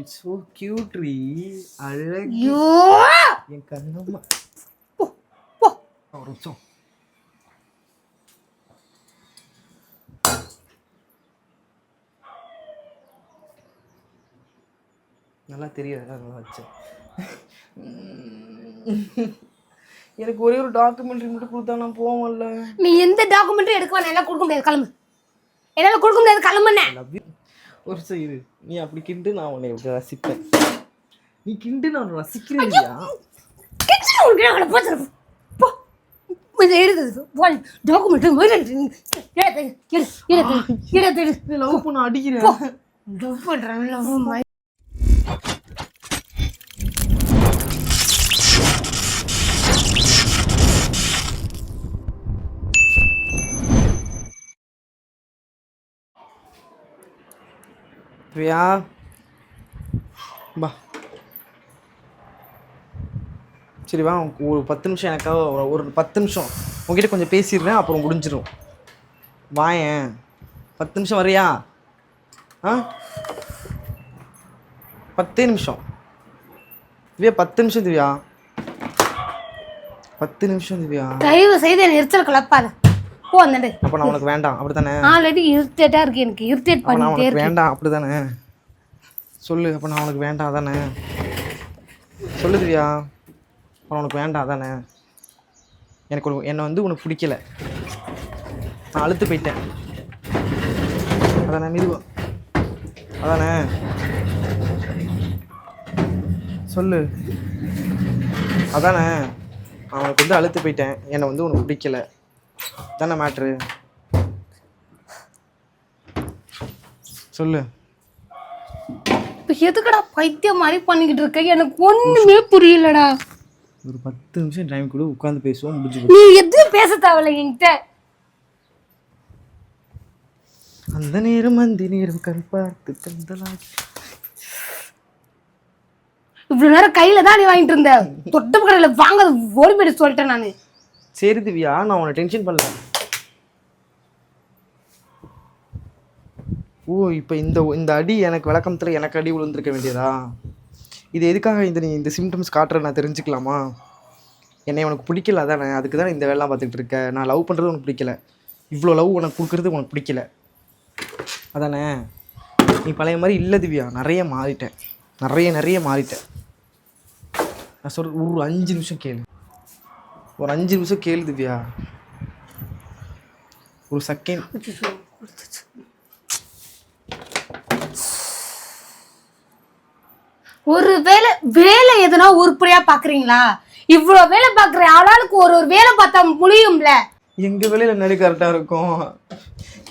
It's so cute ரீ அழகு. என் கண்ணம்மா போ போ. ஒரு நிமிஷம். நல்லா தெரியாது நல்லா வச்சேன். எனக்கு ஒரே ஒரு டாக்குமெண்ட்ரி மட்டும் கொடுத்தா நான் போவேன்ல. நீ எந்த டாக்குமெண்ட்டும் எடுக்க வேணாம் எல்லாம் கொடுக்க முடியாது கிளம்பு. என்னால கொடுக்க முடியாது யூ ஒரு நிமிஷம் இரு. நீ அப்படி கிண்டு நான் உன்னை இப்படி ரசிப்பேன். நீ கிண்டு நான் ரசிக்கிறேன் இல்லையா கிச்சன் உனக்கு பிரியா பா. சரி வா ஒரு பத்து நிமிஷம் எனக்காக ஒரு- பத்து நிமிஷம். உங்ககிட்ட கொஞ்சம் பேசிடுறேன் அப்புறம் முடிஞ்சிடும் வாயேன் பத்து நிமிஷம் வரியா? ஆ? பத்தே நிமிஷம். திவ்யா பத்து நிமிஷம் திவ்யா? பத்து நிமிஷம் திவ்யா? தயவு செய்து என்ன எரிச்சல் கலப்பாத. போ அந்தண்டு அப்போ நான் உனக்கு வேண்டாம். அப்படி தானே ஆல்ரெடி இரிட்டேட்டா இருக்கு எனக்கு. இரிட்டேட் பண்ணிட்டே இருக்கு வேண்டாம். அப்படி தானே சொல்லு அப்போ நான் உனக்கு வேண்டாம். தானே சொல்லு திவ்யா. அப்போ உனக்கு வேண்டாம். தானே எனக்கு ஒரு என்னை வந்து உனக்கு பிடிக்கல. நான் அழுத்து போயிட்டேன். அதானே மெதுவா? அதானே? சொல்லு. அதானே? நான் உனக்கு வந்து அழுத்து போயிட்டேன். என்னை வந்து உனக்கு பிடிக்கல. தானே மேட்ரு சொல்லு. இப்ப எதுக்குடா பைத்தியம் மாதிரி பண்ணிக்கிட்டு இருக்க? எனக்கு ஒண்ணுமே புரியலடா. ஒரு பத்து நிமிஷம் டைம் கூட உட்காந்து பேசுவோம் முடிஞ்சு. நீ எதுவும் பேச தேவையில்ல என்கிட்ட. அந்த நேரம் அந்த நேரம் கண் பார்த்து கந்தலாகி இவ்வளவு நேரம் கையில தான் நீ வாங்கிட்டு இருந்த. தொட்டப்பு கடையில வாங்க ஓடி போயிட்டு சொல்லிட்டேன் நானு. சரி திவ்யா நான் உன்னை டென்ஷன் பண்ணல. ஓ இப்போ இந்த இந்த அடி எனக்கு விளக்கமத்தில் எனக்கு அடி விழுந்திருக்க வேண்டியதா? இது எதுக்காக இந்த நீ இந்த சிம்டம்ஸ் காட்டுற நான் தெரிஞ்சுக்கலாமா? என்னை உனக்கு பிடிக்கல அதானே? அதுக்கு தான் இந்த வேலைலாம் பார்த்துக்கிட்டு இருக்க. நான் லவ் பண்ணுறது உனக்கு பிடிக்கல. இவ்வளோ லவ் உனக்கு கொடுக்குறது உனக்கு பிடிக்கல. அதானே? நீ பழைய மாதிரி இல்லை திவ்யா. நிறைய மாறிட்டேன். நிறைய நிறைய மாறிட்டேன். நான் சொல் ஒரு அஞ்சு நிமிஷம் கேளு. ஒரு அஞ்சு நிமிஷம் கேளு திவ்யா. ஒரு செகண்ட் ஒரு வேலை வேலை எதுனா உருப்படியா பாக்குறீங்களா? இவ்வளவு வேலை பாக்குற ஆளாளுக்கு ஒரு ஒரு வேலை பார்த்தா முடியும்ல? எங்க வேலையில நடு கரெக்டாக இருக்கும்.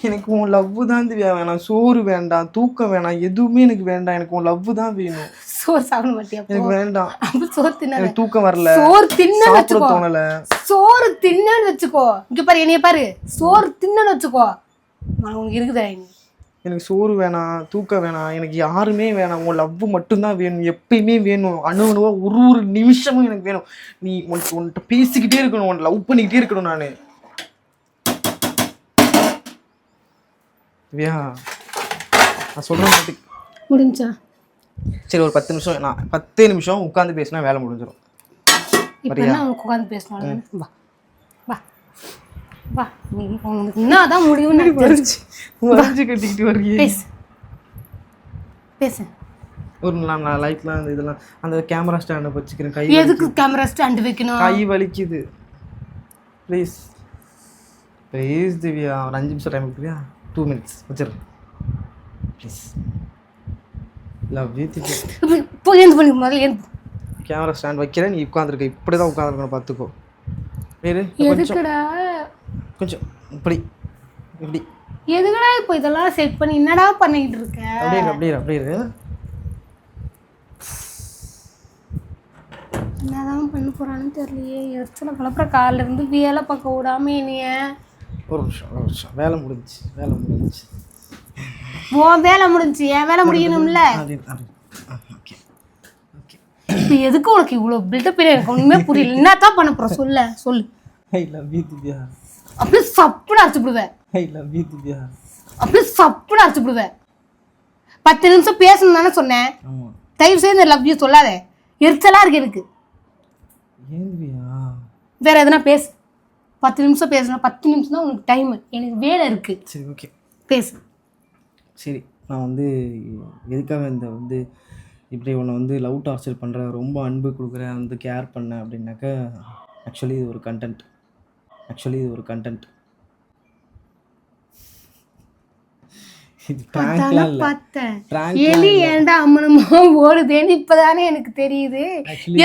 எனக்கு உன் லவ் தான் வேணாம். சோறு வேண்டாம் தூக்கம் வேணாம் எதுவுமே எனக்கு வேண்டாம். எனக்கு உன் லவ் தான் வேணும். சோறு சாப்பிட மாட்டியா எனக்கு வேண்டாம். சோறு தின்ன தூக்கம் வரல. சோறு தின்னு வச்சுக்கோ. தோணல. சோறு தின்னன்னு வச்சுக்கோ. இங்க பாரு என்னைய பாரு. சோறு தின்னன்னு வச்சுக்கோ. உனக்கு இருக்குதா? எனக்கு சோறு வேணாம் தூக்கம் வேணாம் எனக்கு யாருமே வேணாம். உன் லவ் மட்டும்தான் வேணும். எப்பயுமே வேணும். அணு அணுவா ஒரு ஒரு நிமிஷமும் எனக்கு வேணும். நீ உனக்கு உன்கிட்ட பேசிக்கிட்டே இருக்கணும். உன்னை லவ் பண்ணிக்கிட்டே இருக்கணும் நான். திவ்யா நான் சொல்கிறேன் மாட்டி முடிஞ்சா? சரி ஒரு பத்து நிமிஷம். நான் பத்தே நிமிஷம் உட்காந்து பேசினா வேலை முடிஞ்சிடும் உட்காந்து பேசணும்? வா. வா. வா உனக்கு என்னதான் முடியும்னு எனக்கு தெரிஞ்சு. வரைஞ்சி கட்டிக்கிட்டு வர்றியே பேசு. பேசு. ஒரு நான் லைட்லாம் அந்த இதெல்லாம் அந்த கேமரா ஸ்டாண்டை வச்சுக்கிறேன் கை எதுக்கு கேமரா ஸ்டாண்ட் வைக்கணும்? கை வலிக்குது. ப்ளீஸ் ப்ளீஸ் திவ்யா ஒரு அஞ்சு நிமிஷம் டைம் கொடுக்குறியா? டூ மினிட்ஸ் வச்சிடுறேன் ப்ளீஸ் லவ் யூ திவ்யா. இப்ப எழுந்து பண்ணி முதல்ல எழுந்து கேமரா ஸ்டாண்ட் வைக்கிறேன் நீ உட்காந்துருக்க இப்படி தான் உட்காந்துருக்கணும் பார்த்துக்கோ. வேறு எதுக்குடா? கொஞ்சம் இப்படி இப்படி. எதுக்குடா இப்போ இதெல்லாம் செட் பண்ணி என்னடா பண்ணிக்கிட்டு இருக்க? அப்படியே இரு, அப்படியே இரு, அப்படியே இரு. என்னதான் பண்ண போறான்னு தெரியலையே. எரிச்சல கலப்புற காலில் இருந்து வேலை பார்க்க விடாம இனிய ஒரு நிமிஷம் ஒரு நிமிஷம். வேலை முடிஞ்சுச்சு வேலை முடிஞ்சுச்சு. உன் வேலை முடிஞ்சு என் வேலை முடியணும்ல? அப்படி அப்படி ஓகே இப்போ எதுக்கு உனக்கு இவ்வளோ பில்டப் எனக்கு ஒன்றுமே புரியல. என்னத்தான் பண்ண போற? சொல்ல சொல்லு. I love you Divya. அப்படியே சப்புன்னு அரைச்சு விடுவேன். I love you Divya. அப்படியே சப்புன்னு அரைச்சு விடுவேன். பத்து நிமிஷம் பேசணும் தானே சொன்னேன். தயவு செய்து லவ் யூ சொல்லாத. எரிச்சலா இருக்கு எனக்கு. வேற எதனா பேசு. பத்து நிமிஷம் பேசணும் பத்து நிமிஷம் தான் உனக்கு டைம் எனக்கு வேலை இருக்கு. சரி ஓகே பேசு. சரி நான் வந்து எதுக்காக இந்த வந்து இப்படி உன்னை வந்து லவ் டார்ச்சர் பண்ணுறேன் ரொம்ப அன்பு கொடுக்குறேன் வந்து கேர் பண்ணேன் அப்படின்னாக்கா ஆக்சுவலி இது ஒரு கண்டென்ட் ஆக்சுவலி இது ஒரு கண்டென்ட் எலி ஏன்டா அம்மனமா ஓடுதேன்னு இப்பதானே எனக்கு தெரியுது.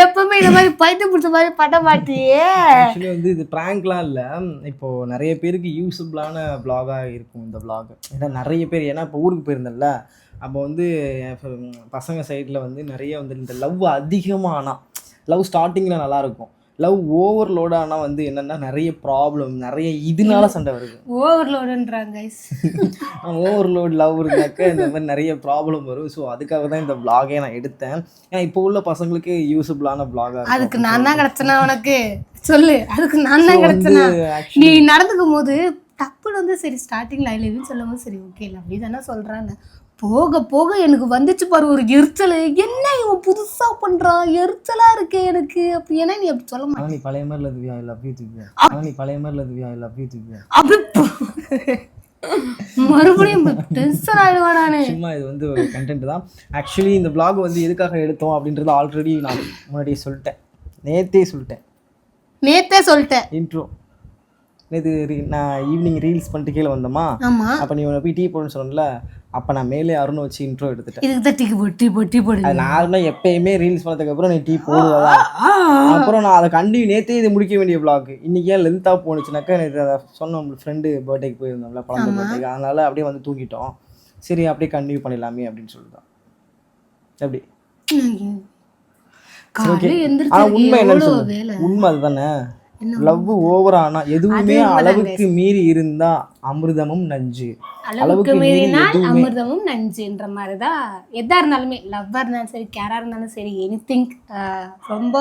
எப்பவுமே இந்த மாதிரி பைத்து பிடிச்ச மாதிரி பண்ண மாட்டியே வந்து இது ப்ராங்க்லாம் இல்லை. இப்போது நிறைய பேருக்கு யூஸபிளான வ்ளாகாக இருக்கும் இந்த vlog. ஏன்னா நிறைய பேர் ஏன்னா இப்போ ஊருக்கு போயிருந்தேன்ல. அப்போ வந்து பசங்க சைடில் வந்து நிறைய வந்து இந்த லவ் அதிகமானா லவ் ஸ்டார்டிங்கில் நல்லாயிருக்கும் லவ் ஓவர்லோட் ஆனால் வந்து என்னென்னா நிறைய ப்ராப்ளம் நிறைய இதனால சண்டை வருது. ஓவர்லோடுன்றாங்க. ஓவர்லோட் லவ் இருந்தாக்க இந்த மாதிரி நிறைய ப்ராப்ளம் வரும். ஸோ அதுக்காக தான் இந்த vlog-ஏ நான் எடுத்தேன். ஏன்னா இப்போ உள்ள பசங்களுக்கு யூஸபிளான vlog-ஆ அதுக்கு நான் தான் கிடைச்சனா உனக்கு? சொல்லு அதுக்கு நான் தான் கிடைச்சனா? நீ நடந்துக்கும் போது டப்புன்னு வந்து சரி ஸ்டார்டிங்ல ஐ லவ்னு சொல்லும் போது சரி ஓகே லவ்லி தானே சொல்றாங்க. போக போக எனக்கு வந்துச்சு பாரு ஒரு எரிச்சல். என்ன இவன் புதுசா பண்றான் எரிச்சலா இருக்கு எனக்கு. அப்படி ஏன்னா நீ அப்படி சொல்ல மாட்டேன் பழைய மாதிரி இல்லை Divya I love you Divya நீ பழைய மாதிரி இல்லை Divya I love you Divya அப்படி மறுபடியும் டென்ஷன் ஆயிடுவான் நானு. சும்மா இது வந்து ஒரு கண்டென்ட் தான். ஆக்சுவலி இந்த vlog வந்து எதுக்காக எடுத்தோம் அப்படின்றத ஆல்ரெடி நான் முன்னாடியே சொல்லிட்டேன். நேத்தே சொல்லிட்டேன். நேத்தே சொல்லிட்டேன். இன்ட்ரோ நேற்று நான் ஈவினிங் ரீல்ஸ் பண்ணிட்டு கீழே வந்தோமா? அப்போ நீ உன்னை போய் டீ போடுன்னு சொன்னல அப்போ நான் மேலே அருண் வச்சு இன்ட்ரோ எடுத்துட்டேன். இதுக்கு தான் டீ போடு நார்மலாக எப்பயுமே ரீல்ஸ் பண்ணதுக்கப்புறம் நீ டீ போடுவதா? அப்புறம் நான் அதை கண்டினியூ நேற்றே இது முடிக்க வேண்டிய vlog. இன்னைக்கு ஏன் லென்த்தாக போணுச்சுனாக்கா நேற்று அதை சொன்னோம் ஃப்ரெண்டு பர்த்டேக்கு போயிருந்தோம்ல குழந்தை பர்த்டேக்கு அதனால அப்படியே வந்து தூங்கிட்டோம். சரி அப்படியே கண்டினியூ பண்ணிடலாமே அப்படின்னு சொல்லிட்டோம். எப்படி? உண்மை என்னன்னு உண்மை அதுதானே? லவ் ஓவர் ஆனா எதுவுமே அளவுக்கு மீறி இருந்தா அமிர்தமும் நஞ்சு. அளவுக்கு மீறினால் அமிர்தமும் நஞ்சுன்ற மாதிரி தான் எதா இருந்தாலுமே லவ்வாக இருந்தாலும் சரி கேராக இருந்தாலும் சரி எனி திங்க் ரொம்ப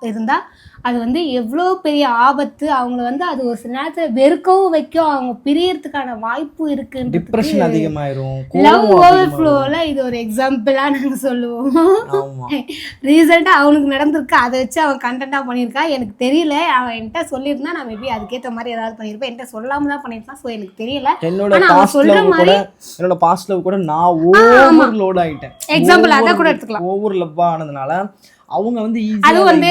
இருந்தா அது வந்து எவ்வளோ பெரிய ஆபத்து அவங்கள வந்து அது ஒரு சில நேரத்தில் வெறுக்கவும் வைக்கும். அவங்க பிரியறதுக்கான வாய்ப்பு இருக்குன்றது டிப்ரெஷன் அதிகமாயிரும் லவ் கோவம் ஓவர் ஃப்ளோவில் இது ஒரு எக்ஸாம்பிளாக நாங்கள் சொல்லுவோம். ரீசெண்டாக அவனுக்கு நடந்திருக்கு. அதை வச்சு அவன் கண்டென்ட்டாக பண்ணியிருக்கான் எனக்கு தெரியல. அவன் என்கிட்ட சொல்லியிருந்தா நான் மேபி அதுக்கேற்ற மாதிரி ஏதாவது பண்ணியிருப்பேன். என்கிட்ட சொல்லாம தான் பண்ணியிருக்கான் ஸோ எனக்கு தெரியல. என்னோட அவன் கூட மாதிரி- என்னோட பாஸ்ட் கூட நான் ஓவர் லோட் ஆயிட்டேன். எக்ஸாம்பிள் அதை கூட எடுத்துக்கலாம். ஓவர் லவ் ஆனதுனால அவங்க வந்து அது வந்து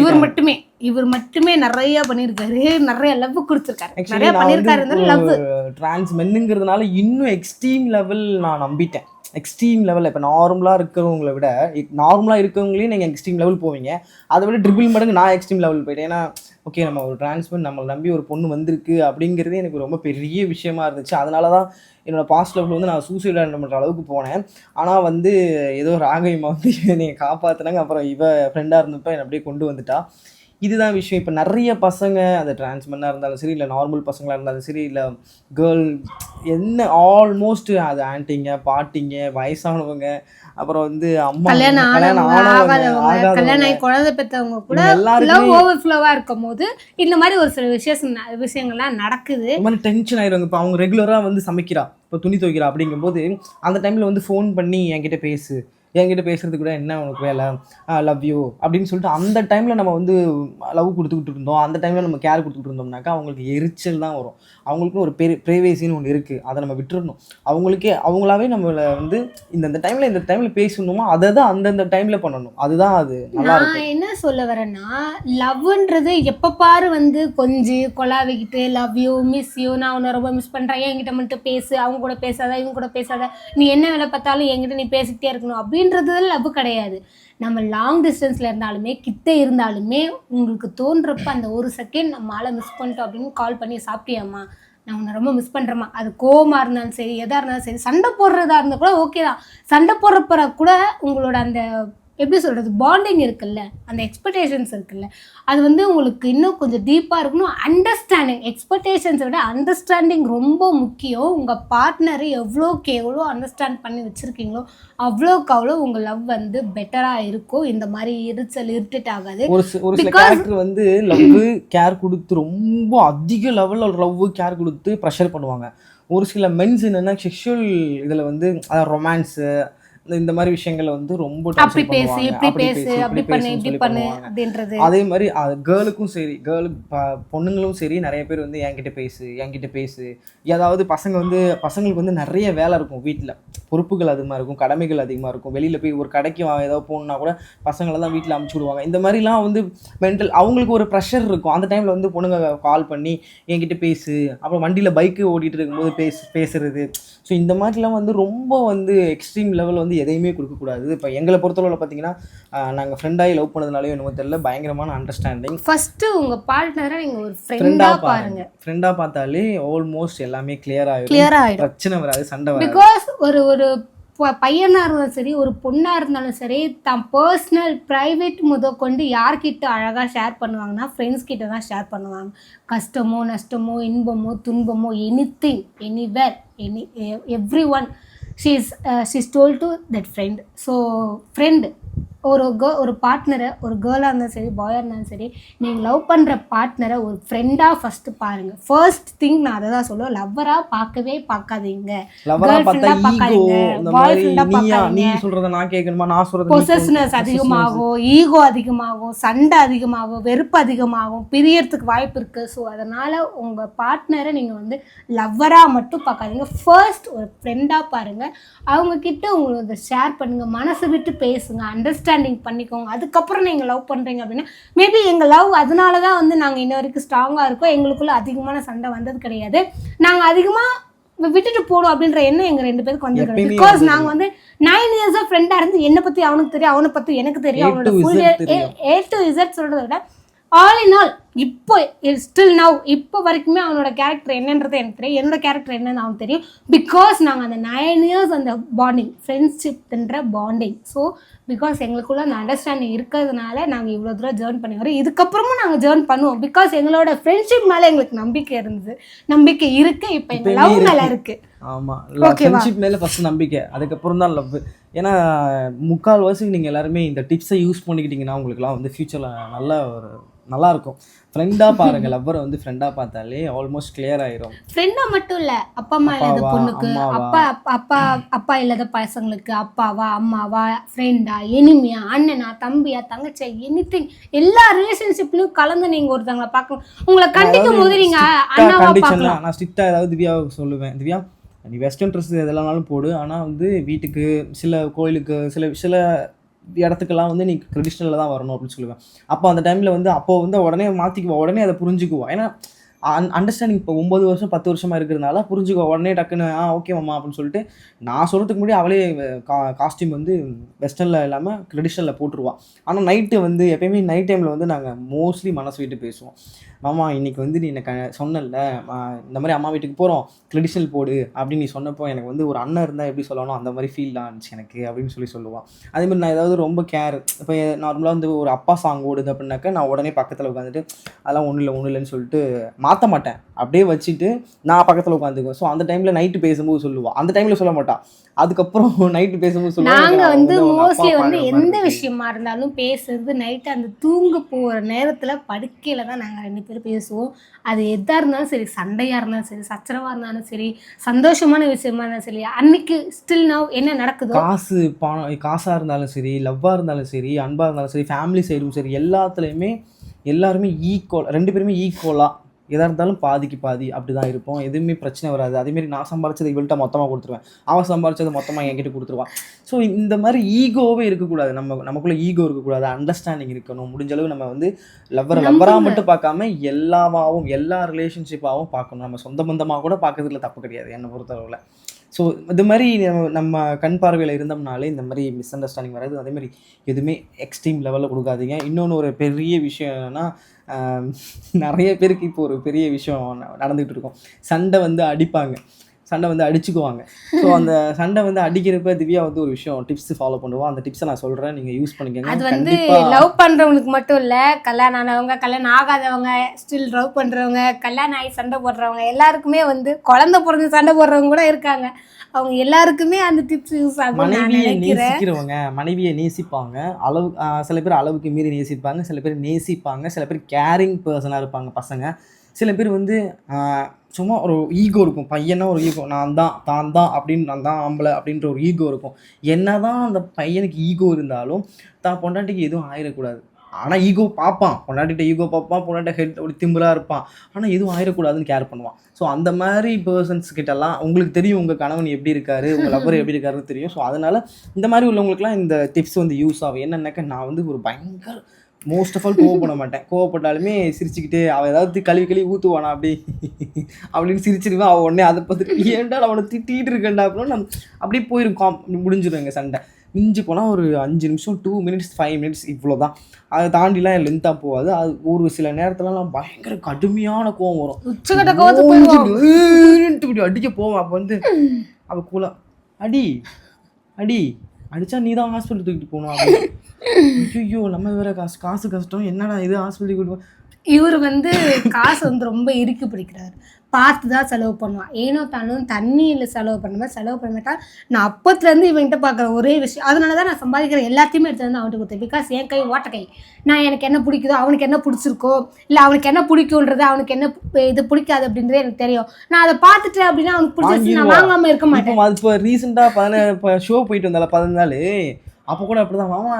இவர் மட்டுமே இவர் மட்டுமே நிறைய பண்ணியிருக்காரு. நிறைய லவ் கொடுத்துருக்காரு. நிறைய பண்ணியிருக்காரு லவ் டிரான்ஸ் மென்னுங்கிறதுனால இன்னும் எக்ஸ்ட்ரீம் லெவல் நான் நம்பிட்டேன். எக்ஸ்ட்ரீம் லெவல் இப்போ நார்மலாக இருக்கிறவங்கள விட நார்மலாக இருக்கிறவங்களையும் நீங்கள் எக்ஸ்ட்ரீம் லெவல் போவீங்க. அதை விட ட்ரிபிள் மடங்கு நான் எக்ஸ்ட்ரீம் லெவல் போயிட்டேன். ஏன்னா ஓகே நம்ம ஒரு டிரான்ஸ்மெண்ட் நம்மளை நம்பி ஒரு பொண்ணு வந்திருக்கு அப்படிங்கிறது எனக்கு ரொம்ப பெரிய விஷயமா இருந்துச்சு. அதனால தான் என்னோடய பாஸ்ட் லெவலில் வந்து நான் சூசைட் பண்ணுற அளவுக்கு போனேன். ஆனால் வந்து ஏதோ ராகவிமா வந்து என்னை காப்பாற்றினாங்க அப்புறம் இவ ஃப்ரெண்டாக இருந்தப்போ என்னை அப்படியே கொண்டு வந்துட்டா. இதுதான் விஷயம். இப்போ நிறைய பசங்க அந்த டிரான்ஸ்மென்னாக இருந்தாலும் சரி இல்லை நார்மல் பசங்களாக இருந்தாலும் சரி இல்லை கேர்ள் என்ன ஆல்மோஸ்ட் அது ஆன்ட்டிங்க பாட்டிங்க வயசானவங்க அப்புறம் வந்து அம்மா கல்யாணம் ஆனவங்க ஆகி குழந்தை பெற்றவங்க கூட லவ் ஓவர் ஃப்ளோவாக இருக்கும் போது இந்த மாதிரி ஒரு சில விஷயம் விஷயங்கள்லாம் நடக்குது. இந்த மாதிரி டென்ஷன் ஆயிடுவாங்க. இப்போ அவங்க ரெகுலராக வந்து சமைக்கிறா. இப்போ துணி துவைக்கிறா அப்படிங்கும்போது அந்த டைமில் வந்து ஃபோன் பண்ணி என்கிட்ட பேசு. என்கிட்ட பேசுறது கூட என்ன உனக்கு வேலை? லவ் யூ அப்படின்னு சொல்லிட்டு அந்த டைமில் நம்ம வந்து லவ் கொடுத்துக்கிட்டு இருந்தோம். அந்த டைமில் நம்ம கேர் கொடுத்துக்கிட்டு இருந்தோம்னாக்கா அவங்களுக்கு எரிச்சல் தான் வரும். அவங்களுக்கும் ஒரு பெரிய ப்ரைவேசின்னு ஒன்று இருக்குது அதை நம்ம விட்டுறணும். அவங்களுக்கே அவங்களாவே நம்மளை வந்து இந்த டைமில் இந்த டைமில் பேசணுமோ அதை தான் அந்தந்த டைமில் பண்ணணும். அதுதான் அது. நான் என்ன சொல்ல வரேன்னா லவ்ன்றது எப்போ பாரு வந்து கொஞ்சி கொலாவிக்கிட்டு லவ் யூ மிஸ் யூ நான் உன்னை ரொம்ப மிஸ் பண்ணுறேன் என்கிட்ட மட்டும் பேசு அவங்க கூட பேசாத இவங்க கூட பேசாத. நீ என்ன வேலை பார்த்தாலும் என்கிட்ட நீ பேசிக்கிட்டே இருக்கணும். அப்படின்றது லவ் கிடையாது. நம்ம லாங் டிஸ்டன்ஸில் இருந்தாலுமே கிட்ட இருந்தாலுமே உங்களுக்கு தோன்றப்ப அந்த ஒரு செகண்ட் நம்ம மிஸ் பண்ணிட்டோம் அப்படின்னு கால் பண்ணி சாப்பிட்டியாம்மா? நான் உன்னை ரொம்ப மிஸ் பண்ணுறேம்மா அது கோவமாக இருந்தாலும் சரி எதாக இருந்தாலும் சரி சண்டை போடுறதா இருந்தால் கூட ஓகே தான். சண்டை போடுறப்ப கூட உங்களோட அந்த எப்படி சொல்கிறது பாண்டிங் இருக்குல்ல அந்த எக்ஸ்பெக்டேஷன்ஸ் இருக்குல்ல அது வந்து உங்களுக்கு இன்னும் கொஞ்சம் டீப்பாக இருக்கணும். அண்டர்ஸ்டாண்டிங் எக்ஸ்பெக்டேஷன்ஸை விட அண்டர்ஸ்டாண்டிங் ரொம்ப முக்கியம். உங்கள் பார்ட்னரை எவ்வளோக்கு எவ்வளோ அண்டர்ஸ்டாண்ட் பண்ணி வச்சுருக்கீங்களோ அவ்வளோக்கு அவ்வளோ உங்கள் லவ் வந்து பெட்டராக இருக்கும். இந்த மாதிரி எரிச்சல் இரிட்டேட் ஆகாது. ஒரு சில கேரக்டர் வந்து லவ் கேர் கொடுத்து ரொம்ப அதிக லெவலில் லவ் கேர் கொடுத்து ப்ரெஷர் பண்ணுவாங்க. ஒரு சில மென்ஸ் என்னென்னா செக்ஷுவல் இதில் வந்து அதாவது ரொமான்ஸு இந்த- மாதிரி விஷயங்களை வந்து ரொம்ப அப்படி பேசு. இப்படி பேசு அப்படி பண்ணு இப்படி பண்ணு. அப்படின்றது. அதே மாதிரி கேர்ளுக்கும் சரி கேர்ளு பொண்ணுங்களும் சரி நிறைய பேர் வந்து என்கிட்ட பேசு என்கிட்ட பேசு. ஏதாவது பசங்க வந்து பசங்களுக்கு வந்து நிறைய வேலை இருக்கும் வீட்டில் பொறுப்புகள் அதிகமாக இருக்கும் கடமைகள் அதிகமாக இருக்கும். வெளியில் போய் ஒரு கடைக்கு வா- ஏதாவது போகணுன்னா கூட பசங்களை தான் வீட்டில் அமுச்சு விடுவாங்க. இந்த மாதிரிலாம் வந்து மென்டல் அவங்களுக்கு ஒரு ப்ரெஷர் இருக்கும். அந்த டைமில் வந்து பொண்ணுங்க கால் பண்ணி என்கிட்ட பேசு. அப்புறம் வண்டியில் பைக்கு ஓட்டிகிட்டு இருக்கும்போது பேசு பேசுறது. ஸோ இந்த மாதிரிலாம் வந்து ரொம்ப வந்து எக்ஸ்ட்ரீம் லெவல் வந்து எதையுமே கொடுக்கக்கூடாது. இப்போ எங்களை பொறுத்தளவில் பார்த்தீங்கன்னா நாங்கள் ஃப்ரெண்டாகி லவ் பண்ணதுனாலையோ என்னமோ தெரியல பயங்கரமான அண்டர்ஸ்டாண்டிங் ஃபர்ஸ்ட் உங்க பார்ட்னரை நீங்க ஒரு ஃப்ரெண்டா ஃப்ரெண்டாக பாருங்க. ஃப்ரெண்டாக பார்த்தாலே ஆல்மோஸ்ட் எல்லாமே கிளியர் ஆகிடும் கிளியர் ஆயிடும். பிரச்சனை வராது சண்டை வராது. பிகாஸ் ஒரு ஒரு ப- பையனா இருந்தாலும் சரி ஒரு பொண்ணா இருந்தாலும் சரி தம் பர்சனல் ப்ரைவேட் முத கொண்டு யார்கிட்ட அழகா ஷேர் பண்ணுவாங்கன்னா ஃப்ரெண்ட்ஸ் கிட்ட தான் ஷேர் பண்ணுவாங்க. கஷ்டமோ நஷ்டமோ இன்பமோ துன்பமோ any thing anywhere any every one she is uh, she is told to that friend. So friend ஒரு கே ஒரு பார்ட்னரை ஒரு கேர்ளாக இருந்தாலும் சரி பாயாக இருந்தாலும் சரி நீங்கள் லவ் பண்ணுற பார்ட்னரை ஒரு ஃப்ரெண்டாக ஃபஸ்ட்டு பாருங்கள் ஃபர்ஸ்ட் திங் நான் அதை தான் சொல்லுவேன். லவ்வராக பார்க்கவே பார்க்காதீங்க. ஆ ஈகோ பார்க்காதீங்க, சொல்றத நீ பொசஸ்னஸ். அதிகமாகும் ஈகோ அதிகமாகும் சண்டை அதிகமாகும் வெறுப்பு அதிகமாகும் பிரியறதுக்கு வாய்ப்பு இருக்குது ஸோ அதனால் உங்கள் பார்ட்னரை நீங்கள் வந்து லவ்வராக மட்டும் பார்க்காதீங்க. ஃபர்ஸ்ட் ஒரு ஃப்ரெண்டாக பாருங்கள் அவங்க கிட்ட உங்களோட ஷேர் பண்ணுங்கள் மனசு விட்டு பேசுங்க. அண்டர்ஸ்டாண்டிங் பண்ணிக்கோங்க. அதுக்கப்புறம் நீங்கள் லவ் பண்ணுறீங்க அப்படின்னா மேபி எங்கள் லவ் அதனால தான் வந்து நாங்கள் இன்ன வரைக்கும் ஸ்ட்ராங்காக இருக்கோம். எங்களுக்குள்ள அதிகமான சண்டை வந்தது கிடையாது. நாங்கள் அதிகமாக விட்டுட்டு போடும் அப்படின்ற எண்ணம் எங்க ரெண்டு பேருக்கு வந்து எப்பயுமே பிகாஸ் வந்தது நாங்க வந்து நைன் இயர்ஸா ஃப்ரெண்டா இருந்து என்ன பத்தி அவனுக்கு தெரியும் அவனை பத்தி எனக்கு தெரியும். அவனோட to full. A to Z சொல்றதை விட ஆல் இன் ஆல் இப்போ ஸ்டில் நவ் இப்போ வரைக்குமே அவனோட கேரக்டர் என்னன்றது எனக்கு தெரியும். என்னோட கேரக்டர் என்னன்னு அவனுக்கு தெரியும். பிகாஸ் நாங்கள் அந்த நைன் இயர்ஸ் அந்த பாண்டிங் ஃப்ரெண்ட்ஷிப்ன்ற பாண்டிங் ஸோ பிகாஸ் எங்களுக்குள்ள அந்த அண்டர்ஸ்டாண்டிங் இருக்கிறதுனால நாங்கள் இவ்வளோ தூரம் ஜேர்ன் பண்ணி வரோம். இதுக்கப்புறமும் நாங்கள் ஜேர்ன் பண்ணுவோம். பிகாஸ் எங்களோட ஃப்ரெண்ட்ஷிப் மேலே எங்களுக்கு நம்பிக்கை இருந்தது. நம்பிக்கை இருக்கு. இப்போ எங்கள் லவ் மேலே இருக்கு. இருக்கு. ஆமா. Okay வா? ஃப்ரெண்ட்ஷிப் மேல ஃபர்ஸ்ட் நம்பிக்கை. அதுக்கப்புறம் தான் லவ் ஏன்னா முக்கால் வருஷத்துக்கு நீங்க எல்லாருமே இந்த டிப்ஸை யூஸ் பண்ணிக்கிட்டீங்கன்னா உங்களுக்குலாம் வந்து ஃபியூச்சர்ல நல்ல ஒரு நல்லா இருக்கும் ஃப்ரெண்டா பாருங்க லவ்வரை வந்து ஃப்ரெண்டா பார்த்தாலே ஆல்மோஸ்ட் கிளியர் ஆயிரும். ஃப்ரெண்டா மட்டும் இல்ல அப்பா அம்மா இல்லாத பொண்ணுக்கு? அப்பா அப்பா- அப்பா இல்லாத பசங்களுக்கு அப்பாவா அம்மாவா ஃப்ரெண்டா எனிமியா அண்ணனா தம்பியா தங்கச்சியா எனிதிங் எல்லா ரிலேஷன்ஷிப்லயும் கலந்து நீங்க ஒருத்தவங்கள பார்க்கணும். உங்களை கண்டிக்கும் போது நீங்க அண்ணாவா பார்க்கலாம். நான் ஸ்ட்ரிக்டா ஏதாவது திவ்யாவுக்கு சொல்லுவேன். திவ்யா நீ வெஸ்டர்ன் ட்ரெஸ் எதெல்லாம்னாலும் போடு. ஆனா வந்து வீட்டுக்கு சில கோயிலுக்கு சில சில இடத்துக்கெல்லாம் வந்து நீ ட்ரெடிஷ்னலில் தான் வரணும் அப்படின்னு சொல்லுவேன். அப்போ அந்த டைமில் வந்து அப்போ வந்து உடனே மாற்றிக்குவா உடனே அதை புரிஞ்சுக்குவா. ஏன்னா அன் அண்டர்ஸ்டாண்டிங் இப்போ ஒம்பது வருஷம் பத்து வருஷமாக இருக்கிறதுனால புரிஞ்சுக்குவா உடனே டக்குன்னு ஆ ஓகே மாமா அப்படின்னு சொல்லிட்டு நான் சொல்கிறதுக்கு முன்னாடி அவளே கா காஸ்டியூம் வந்து வெஸ்டர்னில் இல்லாமல் ட்ரெடிஷ்னலில் போட்டுருவா. ஆனால் நைட்டு வந்து எப்பயுமே நைட் டைமில் வந்து நாங்கள் மோஸ்ட்லி மனசு விட்டு பேசுவோம். மாமா இன்னைக்கு வந்து நீ என்னை க சொன்னல இந்த மாதிரி அம்மா வீட்டுக்கு போகிறோம் ட்ரெடிஷ்னல் போடு அப்படின்னு நீ சொன்னப்போ எனக்கு வந்து ஒரு அண்ணன் இருந்தால் எப்படி சொல்லணும் அந்த மாதிரி ஃபீல் இருந்துச்சு எனக்கு அப்படின்னு சொல்லி சொல்லுவான் அதே மாதிரி நான் ஏதாவது ரொம்ப கேர் இப்போ நார்மலாக வந்து ஒரு அப்பா சாங் ஓடுது அப்படின்னாக்கா நான் உடனே பக்கத்தில் உட்காந்துட்டு அதெல்லாம் ஒன்றும் இல்லை ஒன்றும் இல்லைன்னு சொல்லிட்டு மாற்ற மாட்டேன். அப்படியே வச்சுட்டு நான் பக்கத்தில் உட்காந்துக்குவேன். ஸோ அந்த டைமில் நைட்டு பேசும்போது சொல்லுவாள் அந்த டைமில் சொல்ல மாட்டான் அதுக்கப்புறம் நைட்டு பேசும்போது நாங்க வந்து மோஸ்ட்லி வந்து எந்த. விஷயமா இருந்தாலும் பேசுறது நைட்டு அந்த தூங்க போகிற நேரத்துல படுக்கையில தான் நாங்க ரெண்டு பேரும் பேசுவோம் அது எதா இருந்தாலும் சரி சண்டையா இருந்தாலும் சரி சச்சரவா இருந்தாலும் சரி சந்தோஷமான விஷயமா இருந்தாலும் சரி அன்னைக்கு ஸ்டில் நவ் என்ன நடக்குதோ காசு பணம் காசாக இருந்தாலும் சரி லவ்வாக இருந்தாலும் சரி அன்பாக இருந்தாலும் சரி ஃபேமிலி சைடும் சரி எல்லாத்துலேயுமே எல்லாருமே ஈக்குவல் ரெண்டு பேருமே ஈக்குவலாக எதாக இருந்தாலும் பாதிக்கு பாதி அப்படி தான் இருப்போம். எதுவுமே பிரச்சனை வராது. அதேமாரி நான் சம்பாரிச்சதை இவள்கிட்ட மொத்தமாக கொடுத்துருவேன். அவன் சம்பாரிச்சதை மொத்தமாக என்கிட்ட கொடுத்துருவான் ஸோ இந்த மாதிரி ஈகோவே இருக்கக்கூடாது. நம்ம நமக்குள்ள ஈகோ இருக்கக்கூடாது. அண்டர்ஸ்டாண்டிங் இருக்கணும். முடிஞ்ச அளவு நம்ம வந்து லவ்வரை லவ்வராக. மட்டும் பார்க்காம எல்லாமாவும் எல்லா ரிலேஷன்ஷிப்பாகவும் பார்க்கணும். நம்ம சொந்த பந்தமாக கூட பார்க்கறதுல தப்பு கிடையாது. என்னை பொறுத்தளவில். ஸோ இது மாதிரி நம்ம- நம்ம கண் பார்வையில் இருந்தோம்னாலே இந்த மாதிரி மிஸ் அண்டர்ஸ்டாண்டிங் வராது. அதே மாதிரி எதுவுமே எக்ஸ்ட்ரீம் லெவலில் கொடுக்காதீங்க. இன்னொன்று ஒரு பெரிய விஷயம் என்னென்னா நிறைய பேருக்கு இப்போ ஒரு பெரிய விஷயம் ந- நடந்துகிட்டு இருக்கும். சண்டை வந்து அடிப்பாங்க. சண்டை வந்து அடிச்சுக்குவாங்க. ஸோ அந்த சண்டை வந்து அடிக்கிறப்ப திவ்யா வந்து ஒரு விஷயம் டிப்ஸ் ஃபாலோ பண்ணுவோம் அந்த டிப்ஸை நான் சொல்கிறேன் நீங்கள் யூஸ் பண்ணிக்கோங்க. அது வந்து லவ் பண்றவங்களுக்கு மட்டும் இல்ல கல்யாணம் ஆனவங்க கல்யாணம் ஆகாதவங்க ஸ்டில் லவ் பண்றவங்க கல்யாணம் ஆகி சண்டை போடுறவங்க எல்லாருக்குமே வந்து குழந்தை பிறந்து சண்டை போடுறவங்க கூட இருக்காங்க. அவங்க எல்லாருக்குமே அந்த டிப்ஸ் யூஸ் ஆகும் மனைவியை நேசிக்கிறவங்க மனைவியை நேசிப்பாங்க. அளவு சில பேர் அளவுக்கு மீறி நேசிப்பாங்க சில பேர் நேசிப்பாங்க சில பேர் கேரிங் பர்சனாக இருப்பாங்க பசங்க. சில பேர் வந்து சும்மா ஒரு ஈகோ இருக்கும். பையனா ஒரு ஈகோ நான் தான் தான் தான் அப்படின்னு நான் தான் ஆம்பளை அப்படின்ற ஒரு ஈகோ இருக்கும். என்ன தான் அந்த பையனுக்கு ஈகோ இருந்தாலும் தான் பொண்டாட்டிக்கு எதுவும் ஆயிடக்கூடாது ஆனால் ஈகோ பார்ப்பான். பொண்டாட்டிகிட்ட ஈகோ பார்ப்பான். பொண்டாட்டி ஹெட் அப்படி திம்பிளாக இருப்பான். ஆனால் எதுவும் ஆயிடக்கூடாதுன்னு கேர் பண்ணுவான். ஸோ அந்த மாதிரி பர்சன்ஸ் கிட்டலாம் உங்களுக்கு தெரியும் உங்கள் கணவன் எப்படி இருக்காரு உங்கள் லவர் எப்படி இருக்காருன்னு தெரியும். ஸோ அதனால் இந்த மாதிரி உள்ளவங்களுக்குலாம் இந்த டிப்ஸ் வந்து யூஸ் ஆகும். என்னன்னாக்கா நான் வந்து ஒரு பயங்கர மோஸ்ட் ஆஃப் ஆல் கோவப்பட மாட்டேன். கோவப்பட்டாலுமே சிரிச்சுக்கிட்டு அவன் ஏதாவது கழுவி கழுவி ஊற்றுவானா அப்படி? அப்படின்னு சிரிச்சிருவேன் அவன் உடனே அதை பார்த்துட்டு ஏன்டா அவனை திட்டிகிட்டு இருக்கேன்டா? அப்படின்னு அப்படியே போயிருக்கோம் முடிஞ்சிடும் எங்கள் சண்டை. மிஞ்சி போனால் ஒரு அஞ்சு நிமிஷம் டூ மினிட்ஸ் ஃபைவ் மினிட்ஸ் இவ்வளோ தான் அதை தாண்டிலாம் லென்த்தாக போகாது. அது ஒரு சில நேரத்துலலாம் பயங்கர கடுமையான கோவம் வரும். உச்சகட்ட இப்படி அடிக்க போவோம் அப்போ வந்து அவ கூலா அடி அடி அடிச்சா நீ தான் ஹாஸ்பிட்டல் தூக்கிட்டு போகணும் ஐயோ நம்ம வேற காசு காசு கஷ்டம். என்னடா இது ஹாஸ்பிட்டல் கூட்டு இவர் வந்து காசு வந்து ரொம்ப இறுக்கி பிடிக்கிறாரு. பார்த்து தான் செலவு பண்ணுவான். ஏனோ தானும் தண்ணியில் செலவு பண்ண மாதிரி செலவு பண்ண மாட்டான். நான் அப்பத்துலேருந்து இவன்கிட்ட பார்க்குற ஒரே விஷயம் அதனால தான் நான் சம்பாதிக்கிற எல்லாத்தையுமே எடுத்து வந்து அவன்கிட்ட கொடுத்தேன். பிகாஸ் என் கை ஓட்ட கை. நான் எனக்கு என்ன பிடிக்குதோ அவனுக்கு என்ன பிடிச்சிருக்கோ இல்லை அவனுக்கு என்ன பிடிக்குன்றது அவனுக்கு என்ன இது பிடிக்காது அப்படின்றது எனக்கு தெரியும். நான் அதை பார்த்துட்டேன் அப்படின்னா அவனுக்கு பிடிச்சிருச்சு நான். வாங்காமல் இருக்க மாட்டேன். இப்போ அது இப்போ ரீசெண்டாக பதினேழு ஷோ போயிட்டு வந்தால நாள்? அப்போ கூட அப்படிதான் மாமா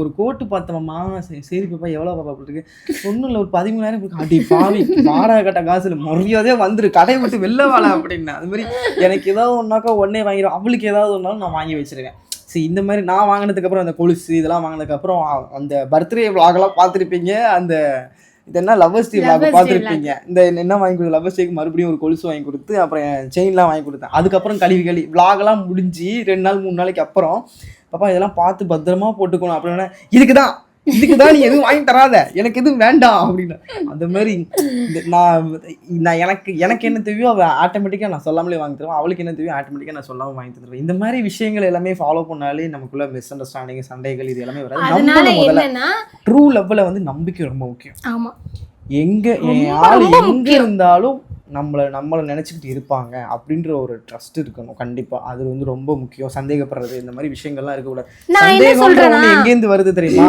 ஒரு கோட்டு பார்த்தோம்மா சரி சரி பாப்பா எவ்வளோ பாப்பா? அப்படி இருக்கு. ஒன்றும் இல்லை ஒரு பதிமூணாயிரம். அடி பாவி வாடகை கட்ட காசு இல்லை மரியாதையே வந்துரு கடையை விட்டு வெளில வாழ அப்படின்னு. அது மாதிரி எனக்கு ஏதாவது ஒன்றாக்கா உடனே வாங்கிடும் அவளுக்கு ஏதாவது ஒன்றாலும் நான் வாங்கி வச்சிருக்கேன் சரி இந்த மாதிரி நான் வாங்கினதுக்கு அப்புறம் அந்த கொலுசு இதெல்லாம் வாங்கினதுக்கு அப்புறம் அந்த பர்த்டே vlog-எல்லாம் பார்த்துருப்பீங்க. அந்த இது என்ன vlog Day பார்த்துருப்பீங்க. இந்த என்ன வாங்கி கொடுத்து லவ்வர்ஸ் டேக்கு மறுபடியும் ஒரு கொலுசு வாங்கி கொடுத்து அப்புறம் செயின்லாம் வாங்கி கொடுத்தேன். அதுக்கப்புறம் கழுவி கழுவி vlog-எல்லாம் முடிஞ்சு ரெண்டு நாள் மூணு நாளைக்கு அப்புறம் பாப்பா இதெல்லாம் பார்த்து பத்திரமா போட்டுக்கணும். அப்படின்னா இதுக்கு தான் இதுக்கு தான் நீ எதுவும் வாங்கி தராத. எனக்கு எதுவும் வேண்டாம் அப்படின்னு. அந்த மாதிரி நான் நான் எனக்கு எனக்கு என்ன தேவையோ அவள் ஆட்டோமேட்டிக்காக நான் சொல்லாமலே வாங்கி தருவேன். அவளுக்கு என்ன தேவையோ ஆட்டோமேட்டிக்காக நான் சொல்லாமல் வாங்கி தருவேன் இந்த மாதிரி விஷயங்கள் எல்லாமே ஃபாலோ பண்ணாலே நமக்குள்ள மிஸ் அண்டர்ஸ்டாண்டிங் சண்டைகள் இது எல்லாமே வராது. நம்பணும் முதல்ல ட்ரூ லவ்வில் வந்து நம்பிக்கை ரொம்ப முக்கியம். ஆமா. எங்க என் ஆள் எங்க. இருந்தாலும் நம்மளை நம்மளை நினைச்சுக்கிட்டு இருப்பாங்க அப்படின்ற ஒரு ட்ரஸ்ட் இருக்கணும். கண்டிப்பா. அது வந்து ரொம்ப முக்கியம். சந்தேகப்படுறது இந்த மாதிரி விஷயங்கள்லாம் இருக்கக்கூடாது. ஒண்ணு எங்கேருந்து வருது தெரியுமா?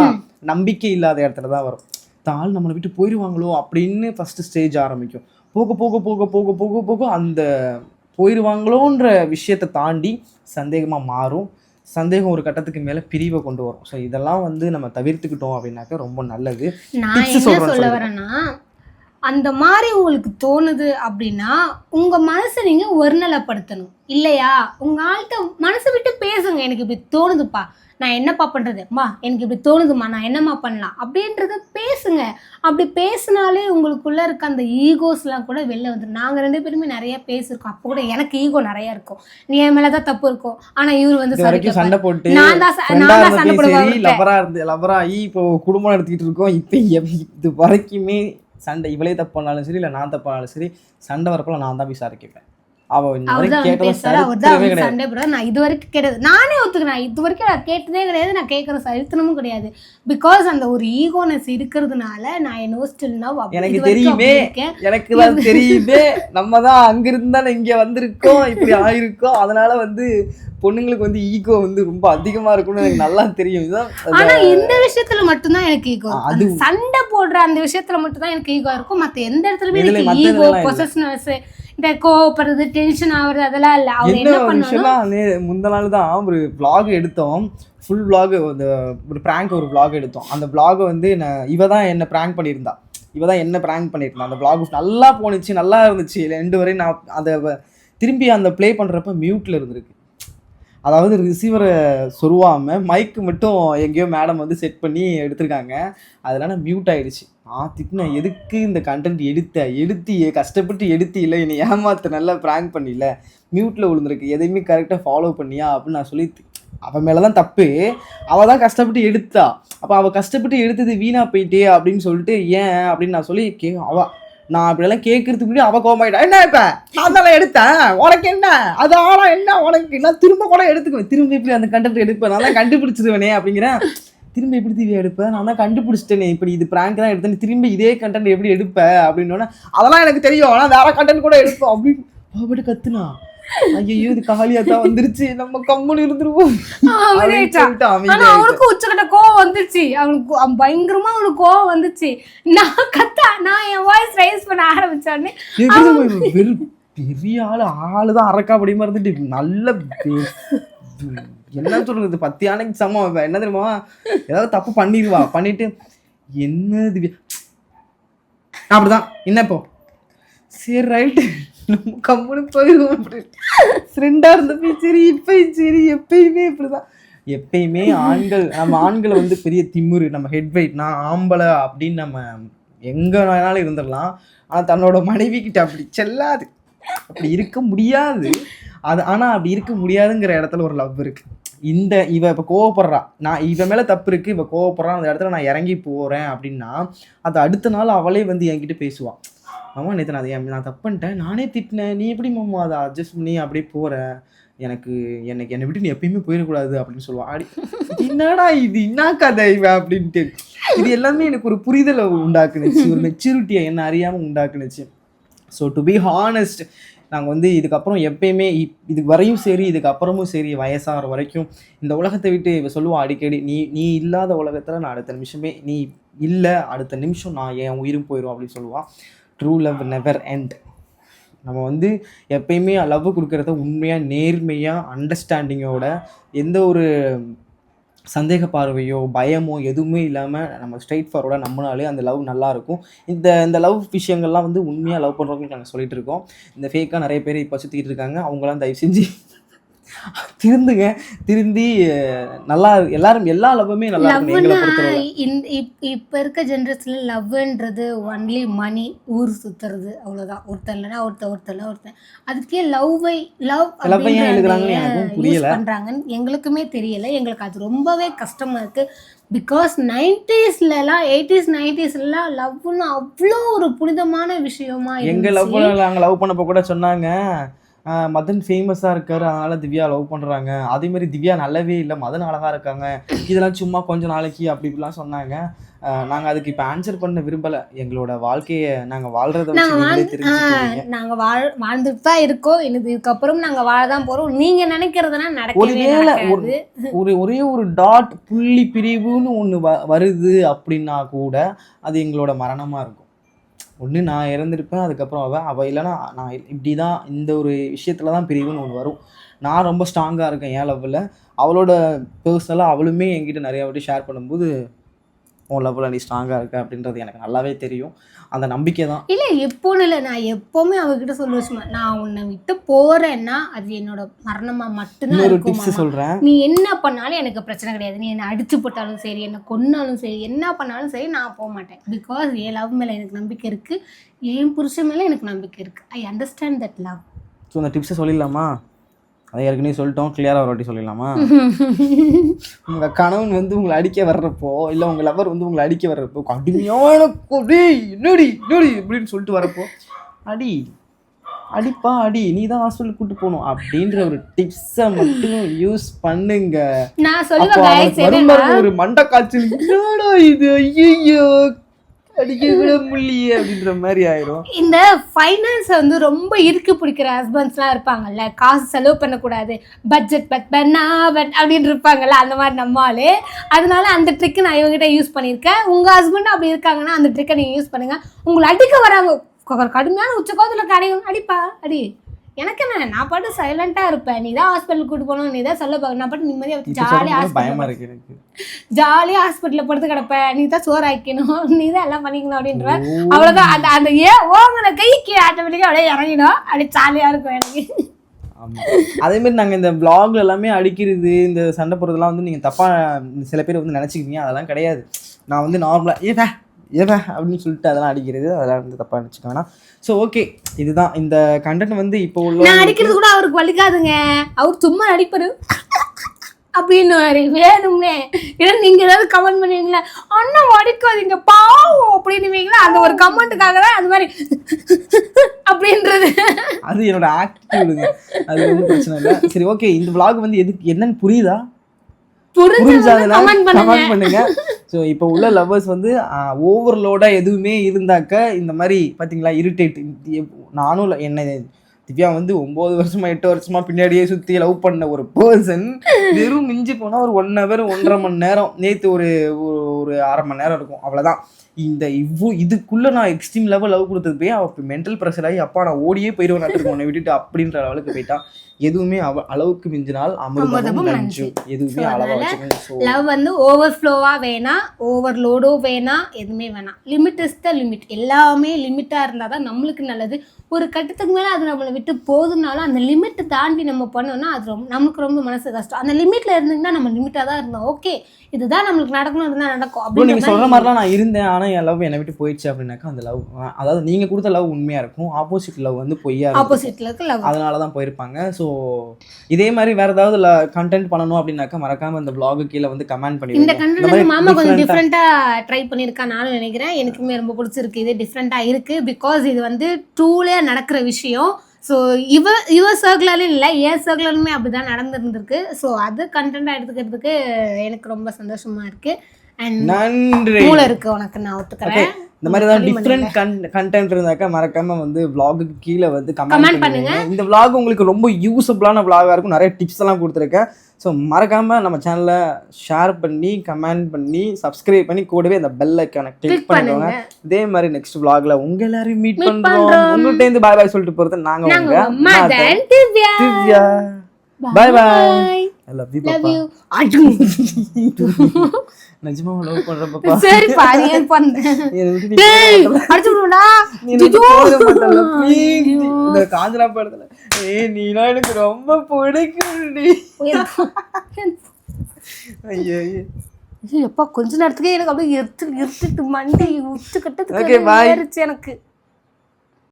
நம்பிக்கை இல்லாத இடத்துல தான் வரும். தாள் நம்மளை விட்டு போயிடுவாங்களோ அப்படின்னு ஃபர்ஸ்ட் ஸ்டேஜ் ஆரம்பிக்கும். போக போக போக போக போக போக அந்த போயிடுவாங்களோன்ற விஷயத்தை தாண்டி சந்தேகமா மாறும். சந்தேகம் ஒரு கட்டத்துக்கு மேல பிரிவை கொண்டு வரும். ஸோ இதெல்லாம் வந்து நம்ம தவிர்த்துக்கிட்டோம் அப்படின்னாக்க ரொம்ப நல்லது. நான் என்ன சொல்ல. வரேன்னா அந்த மாதிரி உங்களுக்கு தோணுது அப்படின்னா உங்க மனசை நீங்க ஒருநிலைப்படுத்தணும். இல்லையா? உங்க ஆள்கிட்ட மனசை விட்டு பேசுங்க. எனக்கு இப்படி தோணுதுப்பா. நான் என்னப்பா பண்றது? அம்மா எனக்கு இப்படி தோணுதும்மா. நான் என்னம்மா பண்ணலாம்? அப்படின்றத பேசுங்க. அப்படி பேசினாலே உங்களுக்குள்ள இருக்க அந்த ஈகோஸ்லாம் கூட வெளில வந்துடும் நாங்க ரெண்டு பேருமே நிறைய பேசியிருக்கோம். அப்போ கூட எனக்கு ஈகோ நிறைய இருக்கும். நீ என் மேலதான் தப்பு இருக்கும் ஆனா இவர் வந்து. சண்டை போட்டு நான் தான் நான் தான் சண்டை போடுவேன் இருந்து இப்போ குடும்பம் நடத்திக்கிட்டு இருக்கோம். இப்போ இது வரைக்குமே சண்டை இவளே தப்பு பண்ணாலும் சரி இல்லை நான் தப்பு பண்ணாலும் சரி சண்டை வரப்போல நான் தான் போய் விசாரிக்கப்பேன் கேட்பேன். தான் தான் கிடையாது. சண்டை போடுறாரு நான் இது வரைக்கும் கேட்டது நானே ஒத்துக்கிறேன். இது வரைக்கும் நான் கேட்டதே கிடையாது நான் கேட்குற சரித்திரமும் கிடையாது. பிகாஸ் அந்த ஒரு ஈகோனஸ் இருக்கிறதுனால நான் என்னோ ஸ்டில் நவ் எனக்கு தெரியுமே. எனக்கு தான் தெரியுமே நம்ம தான் அங்க இருந்தாலும் இங்க வந்திருக்கோம் இப்படி ஆயிருக்கோம். அதனால வந்து பொண்ணுங்களுக்கு வந்து ஈகோ வந்து ரொம்ப அதிகமா இருக்கும்னு எனக்கு நல்லா தெரியும். ஆனா இந்த விஷயத்துல மட்டும்தான் எனக்கு ஈகோ அது சண்டை போடுற அந்த விஷயத்துல மட்டும் தான் எனக்கு ஈகோ இருக்கும். மத்த எந்த இடத்துலயுமே எனக்கு ஈகோ. பொசஸ்னஸ் இந்த கோவப்படுறது டென்ஷன் ஆகுறது அதெல்லாம் இல்ல. அவர் என்ன நே- முந்த நாள் தான் ஒரு vlog எடுத்தோம். ஃபுல் vlog அந்த ஒரு ப்ராங்க் ஒரு vlog எடுத்தோம். அந்த vlog வந்து நான் இவ தான் என்ன ப்ராங்க் பண்ணியிருந்தா இவ தான் என்ன ப்ராங்க் பண்ணியிருந்தா அந்த vlog நல்லா போணுச்சு நல்லா இருந்துச்சு. ரெண்டு வரையும் நான் அதை திரும்பி அந்த ப்ளே பண்ணுறப்ப மியூட்டில் இருந்திருக்கு. அதாவது ரிசீவரை சொருவாமல் மைக்கு மட்டும் எங்கேயோ மேடம் வந்து செட் பண்ணி எடுத்திருக்காங்க. அதனால மியூட் ஆயிடுச்சு. நான் திட்டினேன் எதுக்கு இந்த கண்டென்ட் எடுத்த? எடுத்து கஷ்டப்பட்டு எடுத்து இல்லை என்னை ஏமாத்த நல்லா ப்ராங்க் பண்ணில மியூட்டில் விழுந்திருக்கு. எதையுமே கரெக்டாக ஃபாலோ பண்ணியா? அப்படின்னு நான் சொல்லி அவன் மேலே தான் தப்பு. அவள் தான் கஷ்டப்பட்டு எடுத்தா. அப்போ அவள் கஷ்டப்பட்டு எடுத்தது வீணாக போயிட்டே அப்படின்னு சொல்லிட்டு ஏன் அப்படின்னு நான் சொல்லி கே அவ நான் அப்படியெல்லாம் கேட்கறதுக்கு முன்னாடி அவள் கோமாயிட்டா என்ன இப்போ? நான் எடுத்தேன். உனக்கு என்ன? அது ஆனால் என்ன? உனக்கு நான் திரும்ப கூட எடுத்துக்குவேன். திரும்ப இப்படி அந்த கண்டென்ட் எடுப்பேன்? நான் தான் கண்டுபிடிச்சிருவேனே அப்படிங்கிறேன் திரும்ப எப்படி தீவி எடுப்பேன் நான் தான் கண்டுபிடிச்சிட்டேனே. இப்படி இது ப்ராங்க் தான் எடுத்தேன் திரும்ப இதே கண்டென்ட் எப்படி எடுப்ப? அப்படின்னோடனே அதெல்லாம் எனக்கு தெரியும். ஆனால் வேற கண்டென்ட் கூட எடுப்போம். அப்படின்னு அப்படி கத்துனா. ஐயோ இது காலியா தான் வந்துருச்சு. நம்ம கம்முன்னு இருந்துருவோம். ஆனா. அவருக்கும் உச்சக்கட்ட கோவம் வந்துச்சு அவனுக்கு அவன் பயங்கரமா அவனுக்கு கோவம் வந்துச்சு நான் கத்த நான் என் வாய்ஸ் ரைஸ் பண்ண ஆரம்பிச்சோடனே வெறும் பெரிய ஆளு ஆளு தான் அரக்கா படிமா இருந்துட்டு நல்ல என்ன சொல்றது பத்து யானைக்கு சமம் அவன். என்ன தெரியுமா? ஏதாவது தப்பு பண்ணிடுவா. பண்ணிட்டு என்ன திவ்யா? அப்படிதான். என்ன இப்போ? சரி ரைட்டு நம்ம கம்முனு போயிடுவோம் அப்படி ஃப்ரெண்டா இருந்தப்ப சரி இப்பயும் சரி எப்பயுமே இப்படிதான். எப்பயுமே ஆண்கள் நம்ம ஆண்களை வந்து பெரிய திமுரு நம்ம ஹெட் வெயிட் நான் ஆம்பளை அப்படின்னு நம்ம எங்க வேணாலும் இருந்துடலாம். ஆனால் தன்னோட மனைவி கிட்ட அப்படி செல்லாது. அப்படி இருக்க முடியாது. அது ஆனால் அப்படி இருக்க முடியாதுங்கிற இடத்துல ஒரு லவ் இருக்கு. இந்த இவ இப்போ கோவப்படுறா. நான் இவன் மேலே தப்பு இருக்கு இவ கோவப்படுறான் அந்த இடத்துல நான் இறங்கி போகிறேன் அப்படின்னா அது அடுத்த நாள் அவளே வந்து என்கிட்ட பேசுவாள் ஆமாம் நேற்று நான் அதை நான் தப்பு பண்ணிட்டேன் நானே திட்டினேன். நீ எப்படி மாமா அதை அட்ஜஸ்ட் பண்ணி அப்படியே போகிற எனக்கு எனக்கு என்னை விட்டு நீ எப்பயுமே போயிடக்கூடாது அப்படின்னு சொல்லுவான் அடி என்னடா இது? என்ன கதை இவன் அப்படின்ட்டு. இது எல்லாமே எனக்கு ஒரு புரிதலை உண்டாக்குனுச்சு. ஒரு மெச்சூரிட்டியை என்ன அறியாமல் உண்டாக்குனுச்சு. ஸோ டு பி ஹானஸ்ட் நாங்கள் வந்து இதுக்கப்புறம் எப்பயுமே இப்- இது வரையும் சரி இதுக்கப்புறமும் சரி வயசாகிற வரைக்கும் இந்த உலகத்தை விட்டு இவ சொல்லுவோம் அடிக்கடி நீ நீ இல்லாத உலகத்தில் நான் அடுத்த நிமிஷமே நீ இல்லை அடுத்த நிமிஷம் நான் என் உயிரும் போயிடும் அப்படின்னு சொல்லுவான் ட்ரூ லவ் நெவர் எண்ட் நம்ம வந்து எப்பயுமே லவ் கொடுக்குறத உண்மையாக நேர்மையாக அண்டர்ஸ்டாண்டிங்கோட எந்த ஒரு சந்தேக பார்வையோ பயமோ எதுவுமே இல்லாமல் நம்ம ஸ்ட்ரைட் ஃபார்வர்டாக நம்மளாலே அந்த லவ் நல்லாயிருக்கும் இந்த இந்த லவ் விஷயங்கள்லாம் வந்து உண்மையாக லவ் பண்ணுறவங்களுக்கு நாங்கள் சொல்லிட்டு இருக்கோம். இந்த ஃபேக்காக நிறைய பேர் இப்போ சுற்றிக்கிட்டு இருக்காங்க. அவங்களாம் தயவு செஞ்சு திருந்துங்க. திருந்தி நல்லா எல்லாரும் எல்லா லவ்வுமே நல்லா இப்போ இருக்க ஜென்ரேஷன்ல லவ்ன்றது ஒன்லி மணி ஊர் சுத்துறது அவ்வளவுதான். ஒருத்தர் இல்லைன்னா ஒருத்தர் ஒருத்தர் ஒருத்தர் அதுக்கே லவ்வை லவ். பண்றாங்கன்னு எங்களுக்குமே தெரியல. எங்களுக்கு அது ரொம்பவே கஷ்டமா இருக்கு. பிகாஸ் நைன்டிஸ்லலாம் எயிட்டிஸ் நைன்டிஸ்லாம் லவ்னு அவ்வளோ ஒரு புனிதமான விஷயமா எங்க லவ் நாங்கள் லவ் பண்ணப்போ கூட சொன்னாங்க. மதன் ஃபேமஸாக இருக்காரு. அதனால திவ்யா லவ் பண்ணுறாங்க அதே மாதிரி திவ்யா நல்லாவே இல்லை. மதன் அழகா இருக்காங்க. இதெல்லாம் சும்மா கொஞ்ச நாளைக்கு அப்படி இப்படிலாம் சொன்னாங்க. நாங்கள் அதுக்கு இப்போ ஆன்சர் பண்ண விரும்பலை. எங்களோட வாழ்க்கையை நாங்கள் நாங்க நீங்களே வாழ் வாழ்ந்துட்டு தான் இருக்கோம். இது இதுக்கப்புறம் நாங்க வாழ தான் போறோம். நீங்க நினைக்கிறதுனா நடக்கவே ஒரு ஒரு ஒரே டாட் புள்ளி பிரிவுன்னு ஒன்று வருது அப்படின்னா கூட அது எங்களோட மரணமாக இருக்கும். ஒன்று நான் இறந்துருப்பேன் அதுக்கப்புறம் அவள் அவள் இல்லைன்னா நான் இப்படி தான் இந்த ஒரு விஷயத்தில் தான் பிரிவுன்னு ஒன்று வரும். நான் ரொம்ப ஸ்ட்ராங்காக இருக்கேன் என் லெவலில் அவளோட பர்சனலாக அவளுமே என்கிட்ட நிறையா வாட்டி ஷேர் பண்ணும்போது உன் லவ்வில் நீ ஸ்ட்ராங்காக இருக்க அப்படின்றது எனக்கு நல்லாவே தெரியும். அந்த நம்பிக்கை தான். இல்ல எப்போன்னு இல்லை நான் எப்பவுமே அவகிட்ட சொல்லுவேன். நான் உன்னை விட்டு போறேன்னா அது என்னோட மரணமா மட்டும்தான் இருக்கும் டிப்ஸ். சொல்கிறேன் நீ என்ன பண்ணாலும் எனக்கு பிரச்சனை கிடையாது. நீ என்னை அடிச்சு போட்டாலும் சரி என்னை கொன்னாலும் சரி என்ன பண்ணாலும் சரி நான் போக மாட்டேன். பிகாஸ் என் லவ் மேல எனக்கு நம்பிக்கை இருக்கு. என் புருஷன் மேல எனக்கு நம்பிக்கை இருக்கு. I understand that love so அந்த டிப்ஸை சொல்லிடலாமா? அதை ஏற்கனவே சொல்லிட்டோம். கிளியராக ஒரு வாட்டி சொல்லிடலாமா? உங்க கணவன் வந்து உங்களை அடிக்க வர்றப்போ இல்ல உங்க லவர் வந்து உங்களை அடிக்க வர்றப்போ கடுமையான கொடி என்னடி என்னடி இப்படின்னு சொல்லிட்டு வரப்போ அடி அடிப்பா அடி நீ தான் ஹாஸ்பிட்டல் கூட்டு போகணும் அப்படின்ற ஒரு டிப்ஸை மட்டும் யூஸ் பண்ணுங்க. நான் சொல்லுவேன் ஒரு மண்டை காய்ச்சல் என்னடா இது? ஐயோ அடிக்க அப்படின்ற மாதிரி ஆயிரும். இந்த ஃபைனான்ஸ் வந்து ரொம்ப இருக்கு பிடிக்கிற ஹஸ்பண்ட்ஸ்லாம் இருப்பாங்கல்ல காசு செலவு பண்ணக்கூடாது பட்ஜெட் பட் பண்ணா பட் அப்படின்னு இருப்பாங்கல்ல அந்த மாதிரி நம்ம ஆளு. அதனால அந்த ட்ரிக்கு நான் இவங்ககிட்ட யூஸ் பண்ணியிருக்கேன். உங்கள் ஹஸ்பண்ட் அப்படி இருக்காங்கன்னா அந்த ட்ரிக்கை நீங்கள் யூஸ் பண்ணுங்கள் உங்களை அடிக்க வராங்க. கடுமையான கடுமையான உச்சக்கோத்தில் கடையும் அடிப்பா அடி. எனக்கு என்ன நான் பாட்டு சைலண்டாக இருப்பேன். நீ தான் ஹாஸ்பிட்டல் கூட்டு போகணும் நீ தான் சொல்ல பார்க்க நான் பாட்டு நிம்மதியாக ஜாலியாக பயமா இருக்கு எனக்கு. ஜாலியாக ஹாஸ்பிட்டலில் படுத்து கிடப்பேன். நீ தான் சோறு ஆக்கணும் நீ தான் எல்லாம் பண்ணிக்கணும் அப்படின்ற. அவ்வளோதான் அந்த அந்த ஏ ஓங்கின கைக்கு ஆட்டோமேட்டிக்காக அப்படியே இறங்கிடும். அப்படியே ஜாலியாக இருக்கும் எனக்கு. அதே மாதிரி நாங்கள் இந்த vlogல எல்லாமே அடிக்கிறது இந்த சண்டை போடுறதெல்லாம் வந்து நீங்கள் தப்பாக சில பேர் வந்து நினச்சிக்குவீங்க. அதெல்லாம் கிடையாது. நான் வந்து நார்மலாக ஏவே ஏவே அப்படின்னு சொல்லிட்டு அதெல்லாம் அடிக்கிறது அதெல்லாம் வந்து தப்பாக நினச்சிக்க வேணாம். ஸோ ஓகே இதுதான். இந்த கண்டென்ட் வந்து இப்போ உள்ள நான் அடிக்கிறது கூட அவருக்கு வலிக்காதுங்க. அவர் சும்மா அடிப்பாரு அப்படின்னு வேணும்னே. ஏன்னா நீங்க ஏதாவது கமெண்ட் பண்ணுவீங்களா? அண்ணா அடிக்காதீங்க. பாவம் அப்படின்னுவீங்களா? அந்த ஒரு கமெண்ட்டுக்காக தான் அந்த மாதிரி அப்படின்றது. அது என்னோட ஆக்டிவிடுங்க அது ஒன்றும் பிரச்சனை இல்லை. சரி ஓகே இந்த vlog வந்து எதுக்கு என்னன்னு புரியுதா? புரிஞ்சாதுன்னா கமெண்ட் பண்ணுங்க. ஸோ இப்போ உள்ள லவ்வர்ஸ் வந்து ஓவர்லோடாக எதுவுமே இருந்தாக்க இந்த மாதிரி பார்த்தீங்களா இரிட்டேட் நானும் என்னை திவ்யா வந்து ஒன்பது வருஷமா எட்டு வருஷமா பின்னாடியே சுத்தி லவ் பண்ண ஒரு பர்சன் வெறும் மிஞ்சி போனா ஒரு ஒன் ஹவர் ஒன்றரை மணி நேரம். நேத்து ஒரு ஒரு- அரை மணி நேரம் இருக்கும். அவ்வளவுதான். இந்த இவ்வளோ இதுக்குள்ள நான் எக்ஸ்ட்ரீம் லெவல் லவ் கொடுத்தது போய் அவ மென்டல் ப்ரெஷர் ஆகி அப்பா நான் ஓடியே போயிடுவேன் உன்னை விட்டுட்டு அப்படின்ற லெவலுக்கு போயிட்டான் எதுவுமே அவ அளவுக்கு மிஞ்சினால் அமிர்தமும் நஞ்சு. எதுவுமே So, அளவா அதனால வச்சுக்கணும் ஸோ லவ் வந்து ஓவர் ஃப்ளோவாக வேணாம் ஓவர்லோடோ வேணாம் எதுவுமே வேணாம். லிமிட் இஸ் த லிமிட் எல்லாமே லிமிட்டாக இருந்தால் தான் நம்மளுக்கு நல்லது. ஒரு கட்டத்துக்கு மேலே அது நம்மளை விட்டு போதுனாலும் அந்த லிமிட்டை தாண்டி நம்ம பண்ணோம்னா அது ரொம்ப நமக்கு ரொம்ப மனசு கஷ்டம். அந்த லிமிட்டில் இருந்தீங்கன்னா நம்ம லிமிட்டாக தான் இருந்தோம். ஓகே இதுதான் நம்மளுக்கு நடக்கணும் இதுதான் நடக்கும். ப்ரோ நீங்க சொல்ற அப்படின்னு மாதிரிலாம் நான் இருந்தேன். ஆனா என் லவ் என்னை விட்டு போயிடுச்சு அப்படின்னாக்கா அந்த லவ் அதாவது நீங்க கொடுத்த லவ் உண்மையா இருக்கும். ஆப்போசிட் லவ் வந்து பொய்யா ஆப்போசிட்டில் இருக்க லவ் அதனால தான் போயிருப்பாங்க. ஸோ இதே மாதிரி வேற ஏதாவது கண்டென்ட் பண்ணணும் அப்படின்னாக்கா மறக்காம இந்த vlog கீழே வந்து கமெண்ட் இந்த பண்ணிடுங்க கண்டென்ட் மாமா கொஞ்சம் டிஃப்ரெண்ட்டாக ட்ரை பண்ணியிருக்கா நானும் நினைக்கிறேன். எனக்குமே ரொம்ப பிடிச்சிருக்கு. இது டிஃப்ரெண்ட்டாக இருக்குது பிகாஸ் இது வந்து ட்ரூலே நடக்கிற விஷயம். ஸோ இவ இவ சர்க்குலரும் இல்லை என் சர்க்குலருமே அப்படி தான் நடந்துருந்துருக்கு. ஸோ அது கண்டென்ட்டாக எடுத்துக்கிறதுக்கு எனக்கு ரொம்ப சந்தோஷமா இருக்கு. அண்ட் நன்றி. மூளை இருக்கு உனக்கு நான் ஒத்துக்கிறேன். இந்த மாதிரி ஏதாவது டிஃப்ரெண்ட் கண்டென்ட் இருந்தாக்கா மறக்காம வந்து vlogக்கு கீழே வந்து கமெண்ட் பண்ணுங்க. இந்த vlog உங்களுக்கு ரொம்ப யூஸ்ஃபுல்லான vlog-ஆ இருக்கும். நிறைய டிப்ஸ் எல்லாம் கொடுத்துருக்கேன். ஸோ மறக்காம நம்ம சேனலை ஷேர் பண்ணி கமெண்ட் பண்ணி சப்ஸ்கிரைப் பண்ணி கூடவே அந்த பெல் ஐக்கானை கிளிக் பண்ணுங்க. இதே மாதிரி நெக்ஸ்ட் vlogல உங்க எல்லாரையும் மீட் பண்றோம். உங்கள்கிட்ட இருந்து பாய் பாய் சொல்லிட்டு போறது நாங்க உங்க பாய் பாய் யூ லவ் பாப்பா யூ நிஜமா லவ் பண்ற பாப்பா சரி பாரு ஏன் நீ டேய் அடிச்சு விடுடா please. இந்த காஞ்சனா படத்துல. ஏய் நீலாம் எனக்கு ரொம்ப பிடிக்கும்டி. ஐயோ ஐயோ. எப்பா கொஞ்ச நேரத்துக்கே எனக்கு அப்படியே எடுத்து எடுத்துட்டு மண்டை Okay, கட்டத்துக்கு எனக்கு.